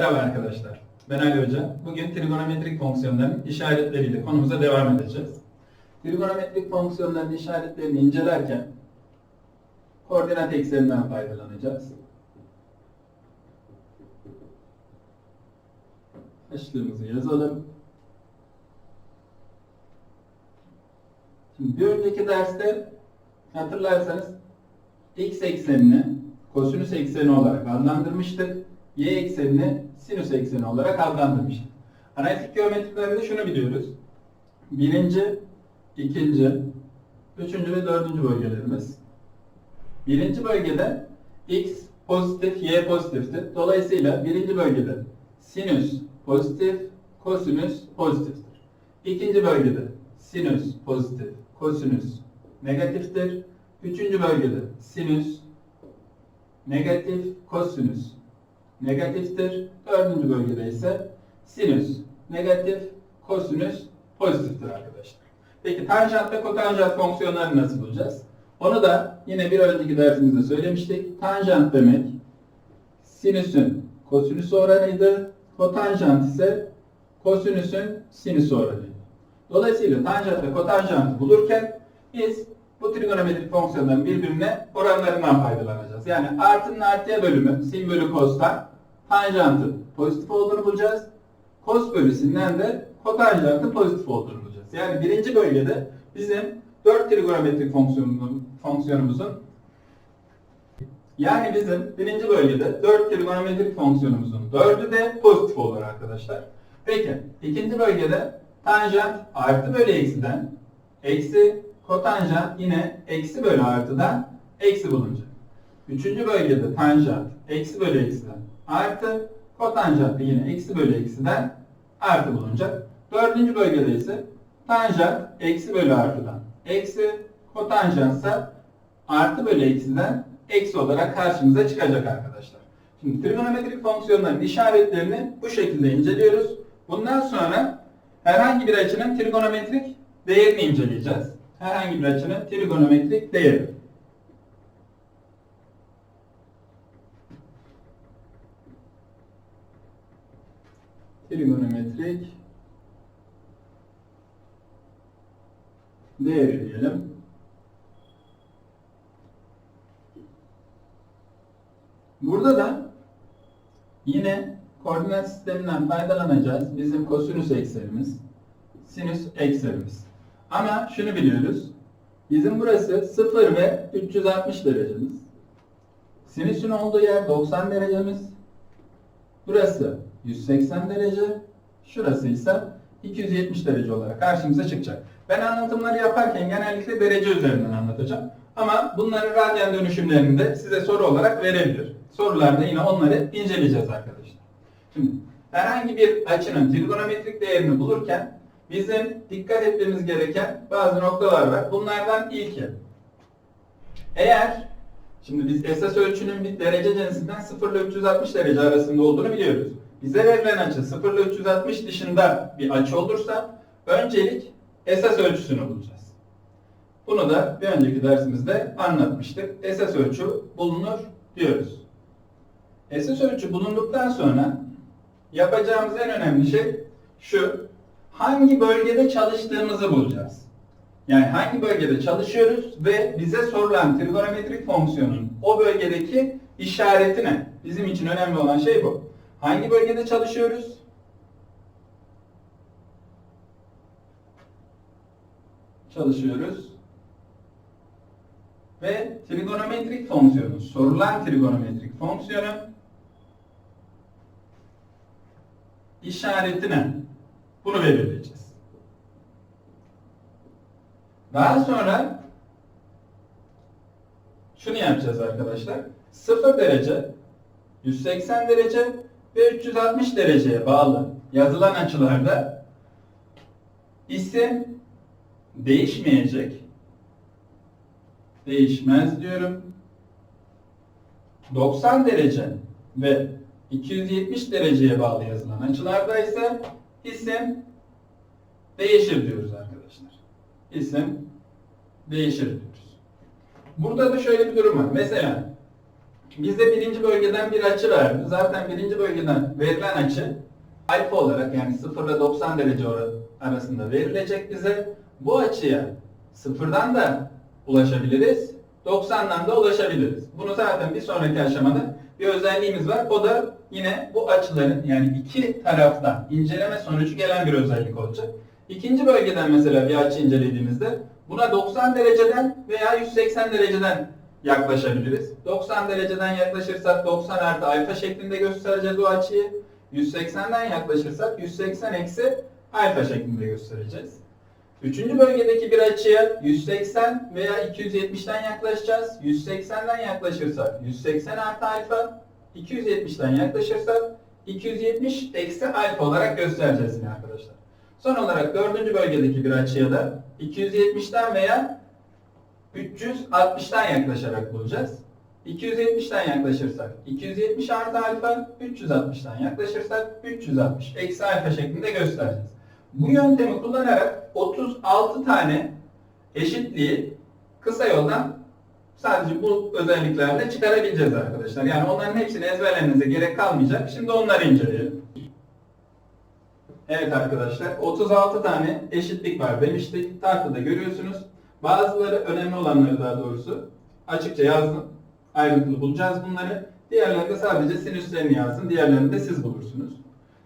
Merhaba arkadaşlar. Ben Ali Hoca. Bugün trigonometrik fonksiyonların işaretleriyle konumuza devam edeceğiz. Trigonometrik fonksiyonların işaretlerini incelerken koordinat ekseninden faydalanacağız. Başlığımızı yazalım. Şimdi bir önceki derste hatırlarsanız x eksenini kosinüs ekseni olarak adlandırmıştık. Y eksenini sinüs ekseni olarak adlandırmıştık. Analitik geometrilerde şunu biliyoruz. Birinci, ikinci, üçüncü ve dördüncü bölgelerimiz. Birinci bölgede x pozitif, y pozitiftir. Dolayısıyla birinci bölgede sinüs pozitif, kosinüs pozitiftir. İkinci bölgede sinüs pozitif, kosinüs negatiftir. Üçüncü bölgede sinüs negatif, kosinüs negatiftir. Dördüncü bölgede ise sinüs negatif, kosinüs pozitiftir arkadaşlar. Peki tanjant ve kotanjant fonksiyonlarını nasıl bulacağız? Onu da yine bir önceki dersimizde söylemiştik. Tanjant demek sinüsün kosinüs oranıydı. Kotanjant ise kosinüsün sinüs oranıydı. Dolayısıyla tanjant ve kotanjantı bulurken biz bu trigonometrik fonksiyonların birbirine oranlarından faydalanacağız. Yani artının artıya bölümü sin bölü cos'tan tanjantın pozitif olduğunu bulacağız. Cos bölü sin'den de kotanjantın pozitif olduğunu bulacağız. Yani birinci bölgede bizim 4 trigonometrik fonksiyonumuzun, fonksiyonumuzun yani bizim birinci bölgede 4 trigonometrik fonksiyonumuzun 4'ü de pozitif olur arkadaşlar. Peki ikinci bölgede tanjant artı bölü eksiden eksi kotanjant yine eksi bölü artıdan eksi bulunacak. Üçüncü bölgede tanjant eksi bölü eksiden artı kotanjant da yine eksi bölü eksiden artı bulunacak. Dördüncü bölgede ise tanjant eksi bölü artıdan eksi kotanjantsa artı bölü eksiden eksi olarak karşımıza çıkacak arkadaşlar. Şimdi trigonometrik fonksiyonların işaretlerini bu şekilde inceliyoruz. Bundan sonra herhangi bir açının trigonometrik değerini inceleyeceğiz. Herhangi bir açının trigonometrik değeri. Trigonometrik değeri diyelim. Burada da yine koordinat sisteminden faydalanacağız. Bizim kosinüs eksenimiz, sinüs eksenimiz. Ama şunu biliyoruz. Bizim burası 0 ve 360 derecemiz. Sinüsün olduğu yer 90 derecemiz. Burası 180 derece. Şurası ise 270 derece olarak karşımıza çıkacak. Ben anlatımları yaparken genellikle derece üzerinden anlatacağım. Ama bunları radyan dönüşümlerinde size soru olarak verebilir. Sorularda yine onları inceleyeceğiz arkadaşlar. Şimdi herhangi bir açının trigonometrik değerini bulurken bizim dikkat etmemiz gereken bazı noktalar var. Bunlardan ilki. Eğer şimdi biz esas ölçünün bir derece cinsinden 0 ile 360 derece arasında olduğunu biliyoruz. Bize verilen açı 0 ile 360 dışında bir açı olursa öncelik esas ölçüsünü bulacağız. Bunu da bir önceki dersimizde anlatmıştık. Esas ölçü bulunur diyoruz. Esas ölçü bulunduktan sonra yapacağımız en önemli şey şu. Hangi bölgede çalıştığımızı bulacağız. Yani hangi bölgede çalışıyoruz ve bize sorulan trigonometrik fonksiyonun o bölgedeki işareti ne? Bizim için önemli olan şey bu. Hangi bölgede çalışıyoruz? Çalışıyoruz. Ve trigonometrik fonksiyonu, sorulan trigonometrik fonksiyonun işareti ne? Bunu belirleyeceğiz. Daha sonra şunu yapacağız arkadaşlar. 0 derece, 180 derece ve 360 dereceye bağlı yazılan açılarda isim değişmeyecek. Değişmez diyorum. 90 derece ve 270 dereceye bağlı yazılan açılarda ise isim değişir diyoruz arkadaşlar. İsim değişir diyoruz. Burada da şöyle bir durum var. Mesela Bize birinci bölgeden bir açı verdi. Zaten birinci bölgeden verilen açı alfa olarak yani 0 ile 90 derece arasında verilecek bize. Bu açıya sıfırdan da ulaşabiliriz, 90'dan da ulaşabiliriz. Bunu zaten bir sonraki aşamada bir özelliğimiz var. O da yine bu açıların yani iki taraftan inceleme sonucu gelen bir özellik olacak. İkinci bölgeden mesela bir açı incelediğimizde buna 90 dereceden veya 180 dereceden yaklaşabiliriz. 90 dereceden yaklaşırsak 90 artı alfa şeklinde göstereceğiz o açıyı. 180'den yaklaşırsak 180 eksi alfa şeklinde göstereceğiz. Üçüncü bölgedeki bir açıya 180 veya 270'den yaklaşacağız. 180'den yaklaşırsak 180 artı alfa, 270'den yaklaşırsak 270 eksi alfa olarak göstereceğiz yine arkadaşlar. Son olarak dördüncü bölgedeki bir açıya da 270'den veya 360'tan yaklaşarak bulacağız. 270'ten yaklaşırsak 270 artı alfa, 360'tan yaklaşırsak 360 eksi alfa şeklinde göstereceğiz. Bu yöntemi kullanarak 36 tane eşitliği kısa yoldan sadece bu özelliklerle çıkarabileceğiz arkadaşlar. Yani onların hepsini ezberlemenize gerek kalmayacak. Şimdi onları inceleyelim. Evet arkadaşlar 36 tane eşitlik var demiştik. Tahtada görüyorsunuz. Bazıları önemli olanları daha doğrusu açıkça yazdım. Ayrıntılı bulacağız bunları. Diğerleri de sadece sinüslerini yazdım. Diğerlerini de siz bulursunuz.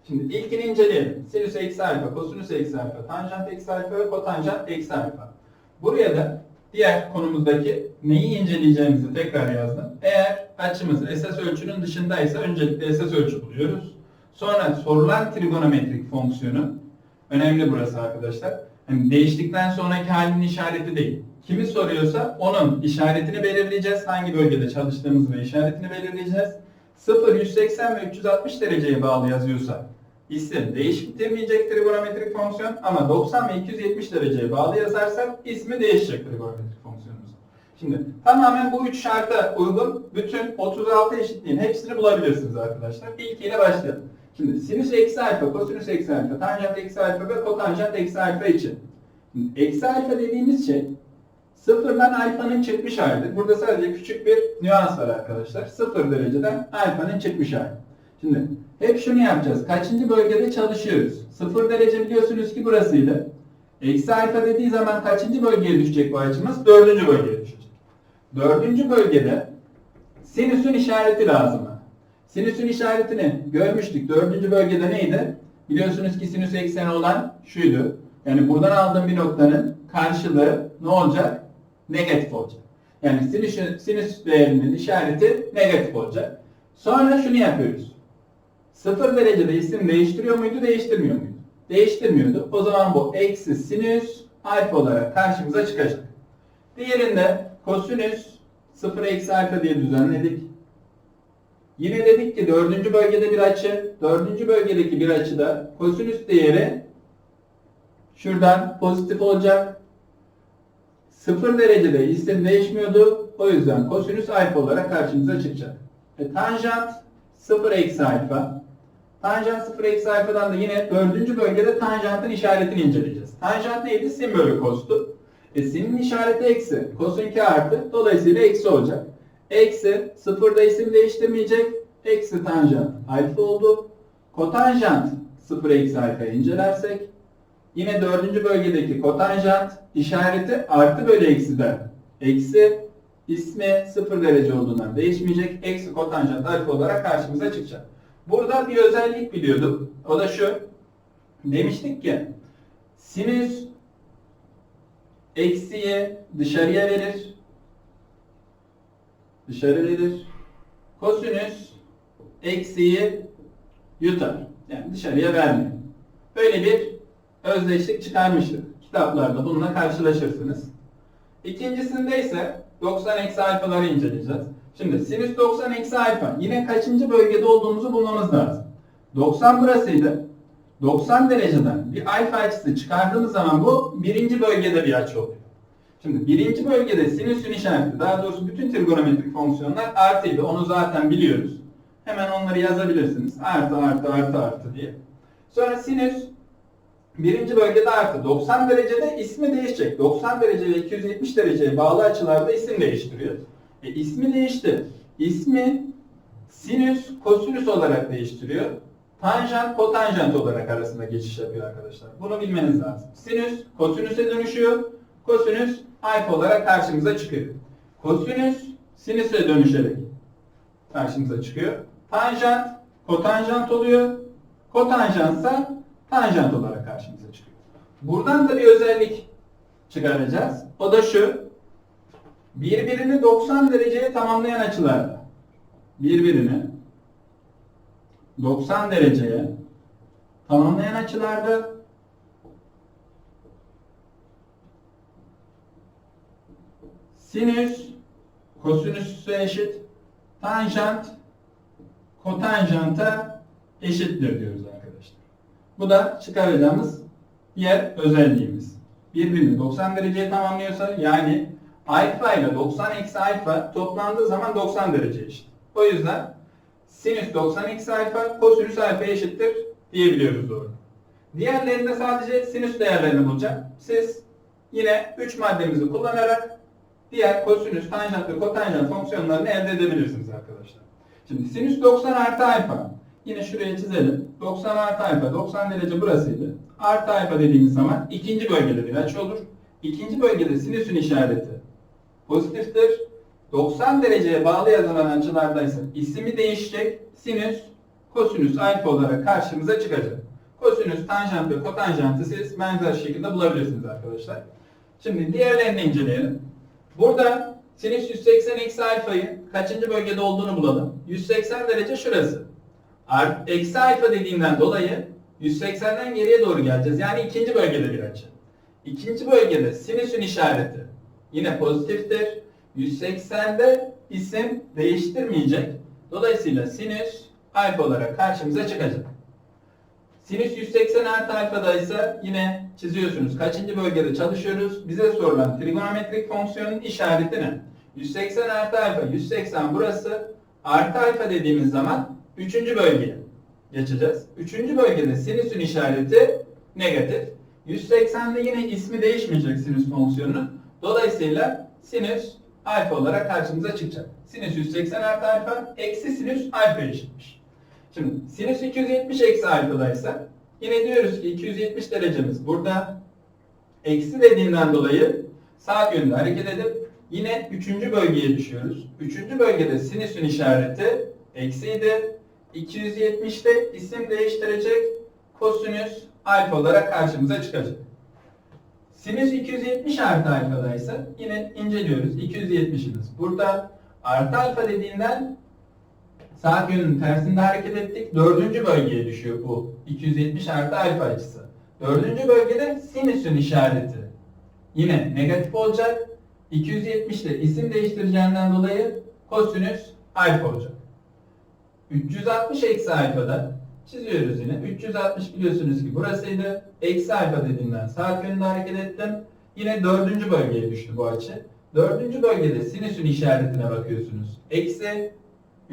Şimdi ilkini inceleyelim. Sinüs eksi alfa, kosinüs eksi alfa, tanjant eksi alfa ve kotanjant eksi alfa. Buraya da diğer konumuzdaki neyi inceleyeceğimizi tekrar yazdım. Eğer açımız esas ölçünün dışındaysa öncelikle esas ölçü buluyoruz. Sonra sorulan trigonometrik fonksiyonu önemli burası arkadaşlar. Hani değiştikten sonraki halinin işareti değil. Kimi soruyorsa onun işaretini belirleyeceğiz. Hangi bölgede çalıştığımızı ve işaretini belirleyeceğiz. 0, 180 ve 360 dereceye bağlı yazıyorsa isim değiştirmeyecek trigonometrik fonksiyon ama 90 ve 270 dereceye bağlı yazarsak ismi değişecek trigonometrik fonksiyonumuz. Şimdi tamamen bu üç şarta uygun bütün 36 eşitliğin hepsini bulabilirsiniz arkadaşlar. İlkiyle başlayalım. Şimdi sinüs eksi alfa, kosinüs eksi alfa, tanjant eksi alfa ve kotanjant eksi alfa için. Şimdi eksi alfa dediğimiz şey sıfırdan alfanın çıkmış halidir. Burada sadece küçük bir nüans var arkadaşlar. Sıfır dereceden alfanın çıkmış hali. Şimdi hep şunu yapacağız. Kaçıncı bölgede çalışıyoruz? Sıfır derece biliyorsunuz ki burasıydı. Eksi alfa dediği zaman kaçıncı bölgeye düşecek bu açımız? Dördüncü bölgeye düşecek. Dördüncü bölgede sinüsün işareti lazım. Sinüsün işaretini görmüştük. Dördüncü bölgede neydi? Biliyorsunuz ki sinüs ekseni olan şuydu. Yani buradan aldığım bir noktanın karşılığı ne olacak? Negatif olacak. Yani sinüs, sinüs değerinin işareti negatif olacak. Sonra şunu yapıyoruz. Sıfır derecede isim değiştiriyor muydu, değiştirmiyor muydu? Değiştirmiyordu. O zaman bu eksi sinüs alfa olarak karşımıza çıkacak. Diğerinde kosinüs 0 eksi alfa diye düzenledik. Yine dedik ki dördüncü bölgede bir açı, dördüncü bölgedeki bir açıda kosinüs değeri şuradan pozitif olacak. Sıfır derecede isim değişmiyordu. O yüzden kosinüs alfa olarak karşımıza çıkacak. E, tanjant 0 eksi alfa. Tanjant 0 eksi alfadan da yine dördüncü bölgede tanjantın işaretini inceleyeceğiz. Tanjant neydi? Sin bölü kostu. E, sinin işareti eksi. Kosun 2 artı. Dolayısıyla eksi olacak. Eksi sıfırda isim değiştirmeyecek. Eksi tanjant alfa oldu. Kotanjant 0 eksi alfa incelersek yine dördüncü bölgedeki kotanjant işareti artı bölü eksiden eksi ismi 0 derece olduğundan değişmeyecek. Eksi kotanjant alfa olarak karşımıza çıkacak. Burada bir özellik biliyorduk. O da şu. Demiştik ki sinüs eksiyi dışarıya verir. Dışarı verir. Kosinüs eksiyi yutar. Yani dışarıya vermiyor. Böyle bir özdeşlik çıkarmıştık. Kitaplarda bununla karşılaşırsınız. İkincisinde ise 90 eksi alfaları inceleyeceğiz. Şimdi sinüs 90 eksi alfa. Yine kaçıncı bölgede olduğumuzu bulmamız lazım. 90 burasıydı. 90 dereceden bir alfa açısı çıkardığımız zaman bu birinci bölgede bir açı oluyor. Şimdi birinci bölgede sinüsün işareti, daha doğrusu bütün trigonometrik fonksiyonlar artıydı. Onu zaten biliyoruz. Hemen onları yazabilirsiniz. Artı artı artı artı diye. Sonra sinüs birinci bölgede artı. 90 derecede ismi değişecek. 90 derece ve 270 dereceye bağlı açılarda isim değiştiriyor. E, ismi değişti. ismi sinüs kosinüs olarak değiştiriyor. Tanjant kotanjant olarak arasında geçiş yapıyor arkadaşlar. Bunu bilmeniz lazım. Sinüs kosinüse dönüşüyor. Kosinüs alfa olarak karşımıza çıkıyor. Kosinüs sinüse dönüşerek karşımıza çıkıyor. Tanjant kotanjant oluyor. Kotanjantsa tanjant olarak karşımıza çıkıyor. Buradan da bir özellik çıkaracağız. O da şu. Birbirini 90 dereceye tamamlayan açılarda birbirini 90 dereceye tamamlayan açılarda sinüs kosinüse eşit, tanjant kotanjanta eşittir diyoruz arkadaşlar. Bu da çıkaracağımız diğer özelliğimiz. Birbirini 90 dereceye tamamlıyorsa yani alfa ile 90 eksi alfa toplandığı zaman 90 derece eşit. O yüzden sinüs 90 eksi alfa kosinüs alfa eşittir diyebiliyoruz doğru. Diğerlerinde sadece sinüs değerlerini bulacak. Siz yine 3 maddemizi kullanarak diğer kosinüs, tanjant kotanjant fonksiyonlarını elde edebilirsiniz arkadaşlar. Şimdi sinüs 90 artı alfa. Yine şuraya çizelim. 90 artı alfa, 90 derece burasıydı. Artı alfa dediğimiz zaman ikinci bölgede bir açı olur. İkinci bölgede sinüsün işareti pozitiftir. 90 dereceye bağlı yazılan açılardaysa ismi değişecek. Sinüs, kosinüs alfa olarak karşımıza çıkacak. Kosinüs, tanjant ve kotanjantı siz benzer şekilde bulabilirsiniz arkadaşlar. Şimdi diğerlerini inceleyelim. Burada sinüs 180 eksi alfayı kaçıncı bölgede olduğunu bulalım. 180 derece şurası. Art, eksi alfa dediğinden dolayı 180'den geriye doğru geleceğiz. Yani ikinci bölgede bir açı. İkinci bölgede sinüsün işareti yine pozitiftir. 180'de isim değiştirmeyecek. Dolayısıyla sinüs alfa olarak karşımıza çıkacak. Sinüs 180 artı alfada ise yine çiziyorsunuz. Kaçıncı bölgede çalışıyoruz? Bize sorulan trigonometrik fonksiyonun işareti ne? 180 artı alfa, 180 burası. Artı alfa dediğimiz zaman 3. bölgeye geçeceğiz. 3. bölgede sinüsün işareti negatif. 180'de yine ismi değişmeyecek sinüs fonksiyonunun. Dolayısıyla sinüs alfa olarak karşımıza çıkacak. Sinüs 180 artı alfa eksi sinüs alfa eşitmiş. Şimdi sinüs 270 eksi alfadaysa yine diyoruz ki 270 derecemiz burada eksi dediğinden dolayı sağ yönde hareket edip yine 3. bölgeye düşüyoruz. 3. bölgede sinüsün işareti eksiydi. 270'te isim değiştirecek kosinüs alfa olarak karşımıza çıkacak. Sinüs 270 artı alfadaysa yine inceliyoruz. 270'imiz burada. Artı alfa dediğinden saat yönünün tersinde hareket ettik. Dördüncü bölgeye düşüyor bu. 270 artı alfa açısı. Dördüncü bölgede sinüsün işareti. Yine negatif olacak. 270'te isim değiştireceğinden dolayı kosinüs alfa olacak. 360 eksi alfada çiziyoruz yine. 360 biliyorsunuz ki burasıydı. Eksi alfa dediğinden saat yönünde hareket ettim. Yine dördüncü bölgeye düştü bu açı. Dördüncü bölgede sinüsün işaretine bakıyorsunuz. Eksi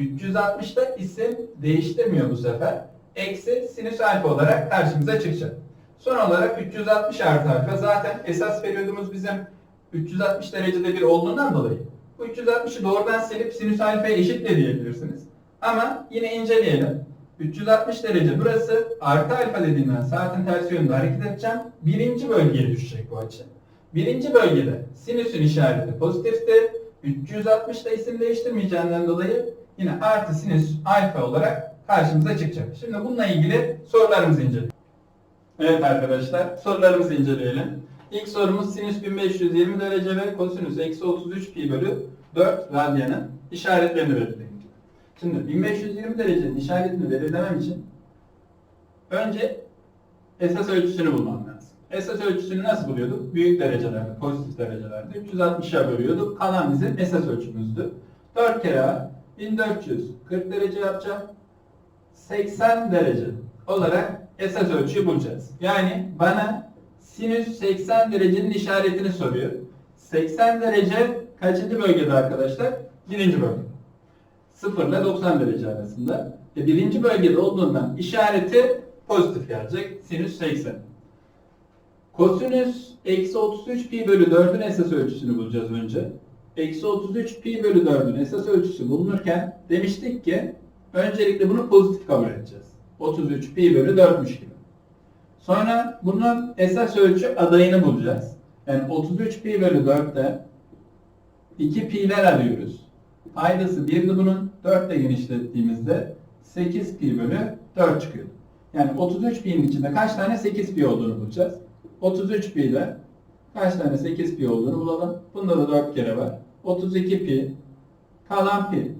360'da isim değiştirmiyor bu sefer. Eksi sinüs alfa olarak karşımıza çıkacak. Son olarak 360 artı alfa zaten esas periyodumuz bizim 360 derecede bir olduğundan dolayı bu 360'ı doğrudan silip sinüs alfaya eşit de diyebilirsiniz. Ama yine inceleyelim. 360 derece burası. Artı alfa dediğimden saatin tersi yönünde hareket edeceğim. Birinci bölgeye düşecek bu açı. Birinci bölgede sinüsün işareti pozitifti. 360'da isim değiştirmeyeceğinden dolayı yine artı sinüs alfa olarak karşımıza çıkacak. Şimdi bununla ilgili sorularımızı inceleyelim. Evet arkadaşlar sorularımızı inceleyelim. İlk sorumuz sinüs 1520 derece ve kosinüs eksi 33 pi bölü 4 radyanın işaretlerini belirleyin. Şimdi 1520 derecenin işaretini belirlemem için önce esas ölçüsünü bulmam lazım. Esas ölçüsünü nasıl buluyorduk? Büyük derecelerde, pozitif derecelerde 360'a bölüyorduk. Kalan bizim esas ölçümüzdü. 4 kere A, 1440 derece yapacağım. 80 derece olarak esas ölçüyü bulacağız. Yani bana sinüs 80 derecenin işaretini soruyor. 80 derece kaçıncı bölgede arkadaşlar? Birinci bölgede. 0 ile 90 derece arasında. E, birinci bölgede olduğundan işareti pozitif gelecek. Sinüs 80. Kosinüs eksi 33 pi bölü 4'ün esas ölçüsünü bulacağız önce. Eksi 33 pi bölü 4'ün esas ölçüsü bulunurken demiştik ki öncelikle bunu pozitif kabul edeceğiz. 33 pi bölü 4'müş gibi. Sonra bunun esas ölçü adayını bulacağız. Yani 33 pi bölü 4'te 2 pi'ler arıyoruz. Paydası 1'di bunun. 4 ile genişlettiğimizde 8 pi bölü 4 çıkıyor. Yani 33 pi'nin içinde kaç tane 8 pi olduğunu bulacağız. 33 pi ile kaç tane 8 pi olduğunu bulalım. Bunda da 4 kere var. 32 pi kalan pi.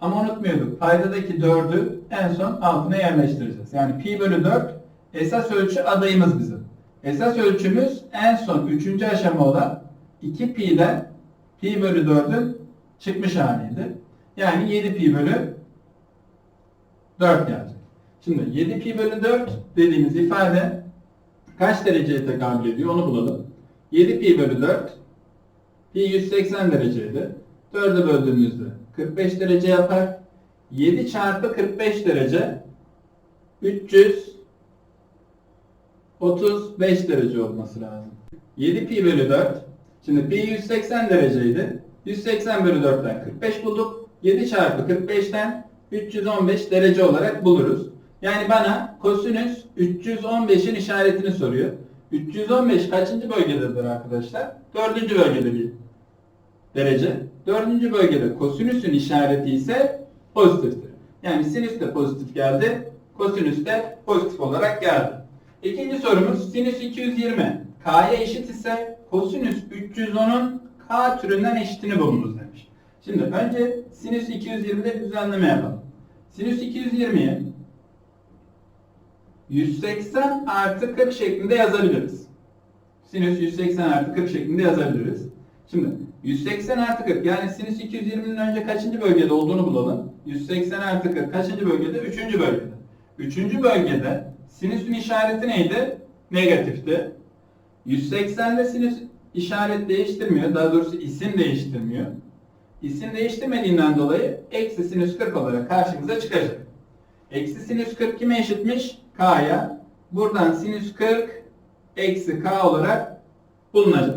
Ama unutmuyorduk. Paydadaki 4'ü en son altına yerleştireceğiz. Yani pi bölü 4 esas ölçü adayımız bizim. Esas ölçümüz en son 3. aşama olan 2 pi'den pi bölü 4'ün çıkmış haliydi. Yani 7 pi bölü 4 gelecek. Şimdi 7 pi bölü 4 dediğimiz ifade kaç dereceye tekabül ediyor onu bulalım. 7 pi bölü 4 pi 180 dereceydi. 4'e böldüğümüzde 45 derece yapar. 7 çarpı 45 derece 335 derece olması lazım. 7 pi bölü 4 Şimdi pi 180 dereceydi. 180 bölü 4'ten 45 bulduk. 7 çarpı 45'ten 315 derece olarak buluruz. Yani bana kosinüs 315'in işaretini soruyor. 315 kaçıncı bölgededir arkadaşlar? Dördüncü bölgede bir derece. Dördüncü bölgede kosinüsün işareti ise pozitiftir. Yani sinüs de pozitif geldi, kosinüs de pozitif olarak geldi. İkinci sorumuz sinüs 220 k'ya eşit ise kosinüs 310'un k türünden eşitini bulunuz demiş. Şimdi önce sinüs 220'de bir düzenleme yapalım. Sinüs 220'yi 180 artı 40 şeklinde yazabiliriz. Sinüs 180 artı 40 şeklinde yazabiliriz. Şimdi 180 artı 40 yani sinüs 220'nin önce kaçıncı bölgede olduğunu bulalım. 180 artı 40 kaçıncı bölgede? Üçüncü bölgede. Üçüncü bölgede sinüsün işareti neydi? Negatifti. 180'de sinüs işaret değiştirmiyor. Daha doğrusu isim değiştirmiyor. İsim değiştirmediğinden dolayı eksi sinüs 40 olarak karşımıza çıkacak. Eksi sinüs 40 kime eşitmiş? K'ya. Buradan sinüs 40 eksi K olarak bulunacak.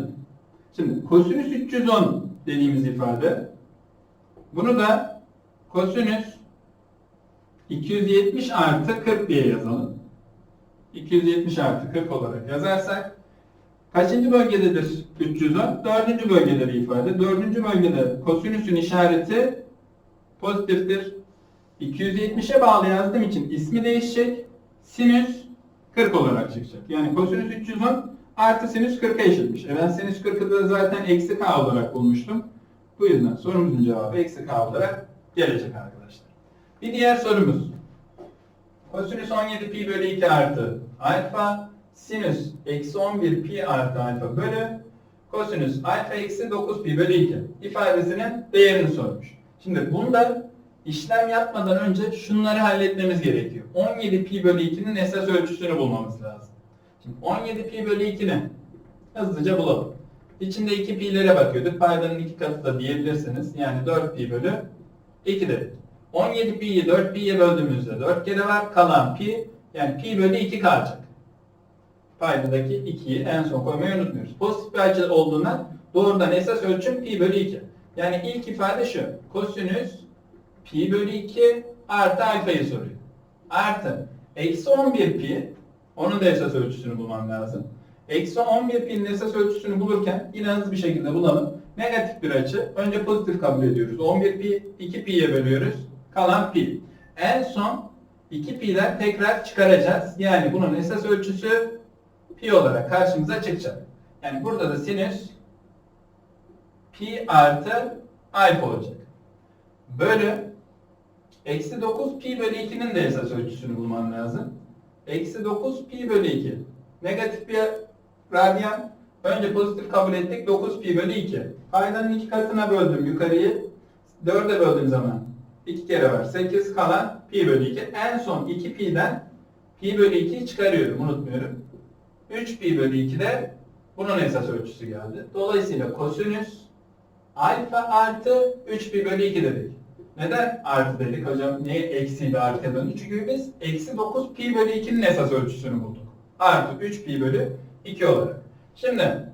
Şimdi kosinüs 310 dediğimiz ifade. Bunu da kosinüs 270 artı 40 diye yazalım. 270 artı 40 olarak yazarsak kaçıncı bölgededir 310? Dördüncü bölgeleri ifade. Dördüncü bölgede kosinüsün işareti pozitiftir. 270'e bağlı yazdığım için ismi değişecek. Sinüs 40 olarak çıkacak. Yani kosinüs 310 artı sinüs 40'a eşitmiş. E ben sinüs 40'ı da zaten eksi k olarak bulmuştum. Bu yüzden sorumuzun cevabı eksi k olarak gelecek arkadaşlar. Bir diğer sorumuz. Kosinüs 17 pi bölü 2 artı alfa sinüs eksi 11 pi artı alfa bölü kosinüs alfa eksi 9 pi bölü 2 ifadesinin değerini sormuş. Şimdi bunda işlem yapmadan önce şunları halletmemiz gerekiyor. 17 pi bölü 2'nin esas ölçüsünü bulmamız lazım. Şimdi 17 pi bölü 2'ni hızlıca bulalım. İçinde 2 pi'lere bakıyorduk. Paydanın iki katı da diyebilirsiniz. Yani 4 pi bölü 2 dedik. 17 pi'yi 4 pi'ye böldüğümüzde 4 kere var. Kalan pi yani pi bölü 2 kalacak. Paydadaki 2'yi en son koymayı unutmuyoruz. Pozitif bir açı olduğundan doğrudan esas ölçüm pi bölü 2. Yani ilk ifade şu. Kosinüs pi bölü 2 artı alfayı soruyor. Artı eksi 11 pi onun da esas ölçüsünü bulmam lazım. Eksi 11 pi'nin esas ölçüsünü bulurken yine hızlı bir şekilde bulalım. Negatif bir açı. Önce pozitif kabul ediyoruz. 11 pi 2 pi'ye bölüyoruz. Kalan pi. En son 2 pi'den tekrar çıkaracağız. Yani bunun esas ölçüsü pi olarak karşımıza çıkacak. Yani burada da sinüs pi artı alfa olacak. Bölü eksi 9 pi bölü 2'nin de esas ölçüsünü bulmam lazım. Eksi 9 pi bölü 2. Negatif bir radyan. Önce pozitif kabul ettik. 9 pi bölü 2. Paydanın iki katına böldüm yukarıyı. 4'e böldüğüm zaman 2 kere var. 8 kalan pi bölü 2. En son 2 pi'den pi bölü 2'yi çıkarıyorum. Unutmuyorum. 3 pi bölü 2 de bunun esas ölçüsü geldi. Dolayısıyla kosinüs alfa artı 3 pi bölü 2 dedik. Neden artı dedik hocam? Niye eksiyle artıya döndü? Çünkü biz eksi 9 pi bölü 2'nin esas ölçüsünü bulduk. Artı 3 pi bölü 2 olarak. Şimdi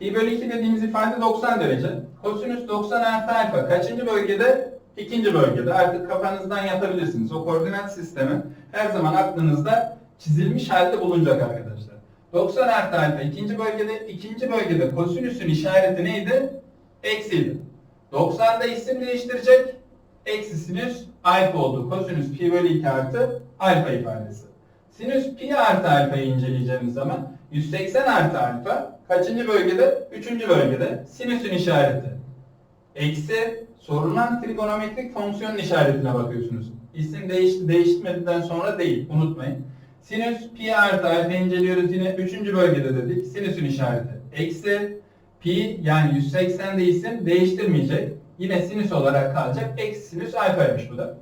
Pi bölü 2 dediğimiz ifade 90 derece. Kosinüs 90 artı alfa kaçıncı bölgede? İkinci bölgede. Artık kafanızdan yatabilirsiniz. O koordinat sistemi her zaman aklınızda çizilmiş halde bulunacak arkadaşlar. 90 artı alfa ikinci bölgede. ikinci bölgede kosinüsün işareti neydi? Eksiydi. 90'da isim değiştirecek. Eksi sinüs alfa oldu. Kosinüs pi bölü 2 artı alfa ifadesi. Sinüs pi artı alfayı inceleyeceğimiz zaman 180 artı alfa kaçıncı bölgede? Üçüncü bölgede. Sinüsün işareti. Eksi sorulan trigonometrik fonksiyonun işaretine bakıyorsunuz. İsim değişti değişmedikten sonra değil. Unutmayın. Sinüs pi artı alfa inceliyoruz yine. Üçüncü bölgede dedik. Sinüsün işareti. Eksi pi yani 180 de değiştirmeyecek. Yine sinüs olarak kalacak. Eksi sinüs alfaymış bu da.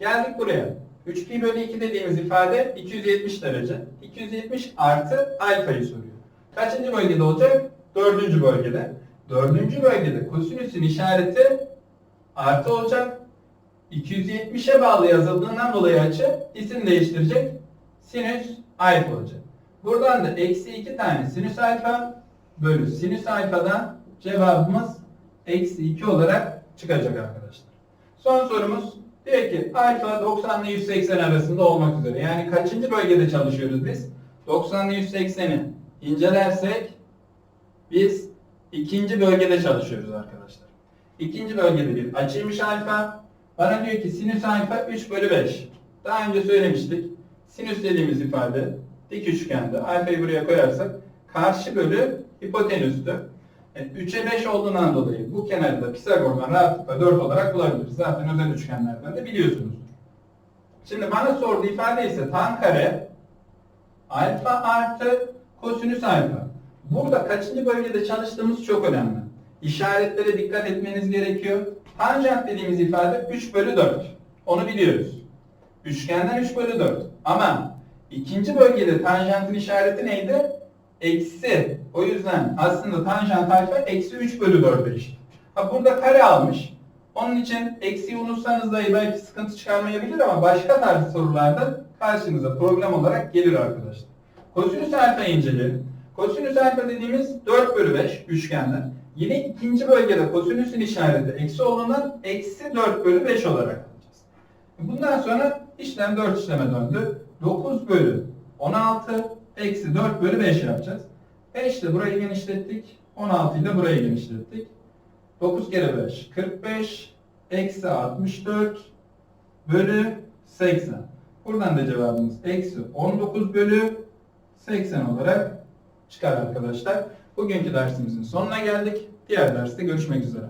Geldik buraya. 3 pi bölü 2 dediğimiz ifade 270 derece. 270 artı alfayı soruyor. Kaçıncı bölgede olacak? Dördüncü bölgede. Dördüncü bölgede kosinüsün işareti artı olacak. 270'e bağlı yazıldığından dolayı açı isim değiştirecek. Sinüs alfa olacak. Buradan da eksi 2 tane sinüs alfa bölü sinüs alfadan cevabımız eksi 2 olarak çıkacak arkadaşlar. Son sorumuz diyor ki alfa 90 ile 180 arasında olmak üzere. Yani kaçıncı bölgede çalışıyoruz biz? 90 ile 180'i incelersek biz ikinci bölgede çalışıyoruz arkadaşlar. İkinci bölgede bir açıymış alfa. Bana diyor ki sinüs alfa 3 bölü 5. Daha önce söylemiştik. Sinüs dediğimiz ifade dik üçgende. Alfayı buraya koyarsak karşı bölü hipotenüstü. Yani 3'e 5 olduğundan dolayı bu kenarı da Pisagor'dan rahatlıkla 4 olarak bulabiliriz. Zaten özel üçgenlerden de biliyorsunuzdur. Şimdi bana sorduğu ifade ise tan kare alfa artı kosinüs alfa. Burada kaçıncı bölgede çalıştığımız çok önemli. İşaretlere dikkat etmeniz gerekiyor. Tanjant dediğimiz ifade 3 bölü 4. Onu biliyoruz. Üçgenden 3 bölü 4. Ama ikinci bölgede tanjantın işareti neydi? Eksi. O yüzden aslında tanjant alfa eksi 3 bölü 4'e eşit. Ha burada kare almış. Onun için eksiyi unutsanız dahi belki sıkıntı çıkarmayabilir ama başka tarz sorularda karşınıza problem olarak gelir arkadaşlar. Kosinüs alfa inceleyelim. Kosinüs alfa dediğimiz 4 bölü 5 üçgenden. Yine ikinci bölgede kosinüsün işareti eksi olduğundan eksi 4 bölü 5 olarak alacağız. Bundan sonra işlem 4 işleme döndü. 9 bölü 16 eksi 4 bölü 5 yapacağız. 5 ile burayı genişlettik. 16 ile burayı genişlettik. 9 kere 5 45 eksi 64 bölü 80. Buradan da cevabımız eksi 19 bölü 80 olarak çıkar arkadaşlar. Bugünkü dersimizin sonuna geldik. Diğer derste görüşmek üzere.